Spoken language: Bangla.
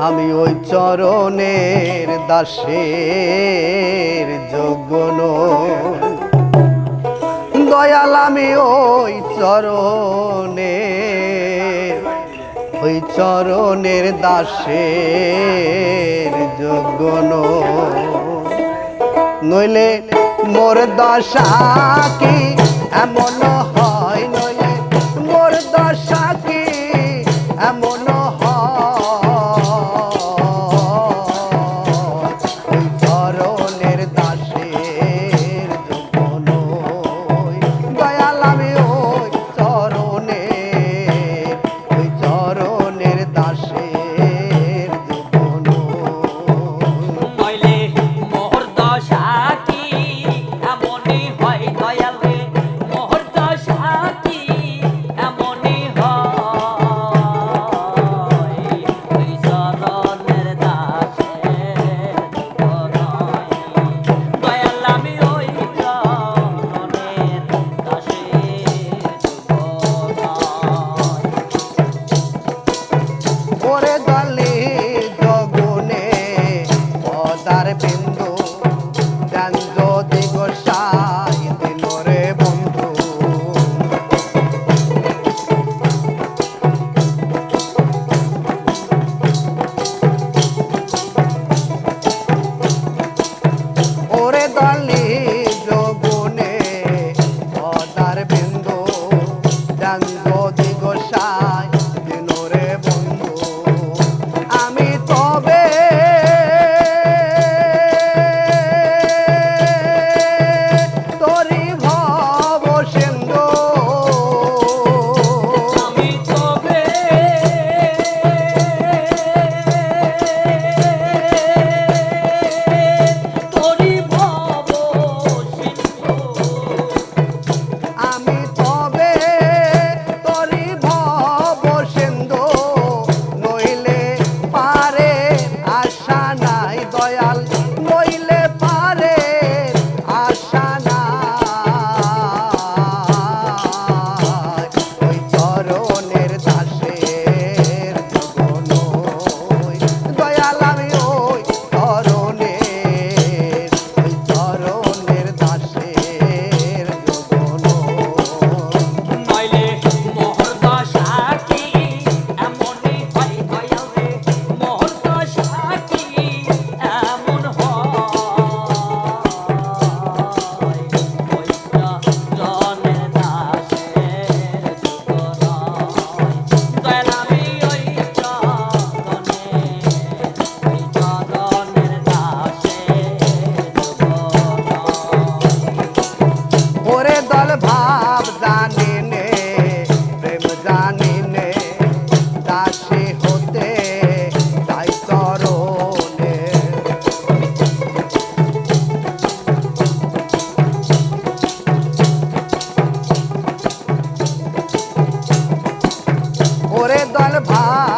আমি ওই চরণের দাসের যোগ্য দয়াল আমি ওই চরণে ওই চরণের দাসের যোগ্য নইলে মোর দশা কি এমন মরণের ভাব জানি নে প্রেম জানি নে দাসী হতে তাই চরণে। ওরে দল ভাব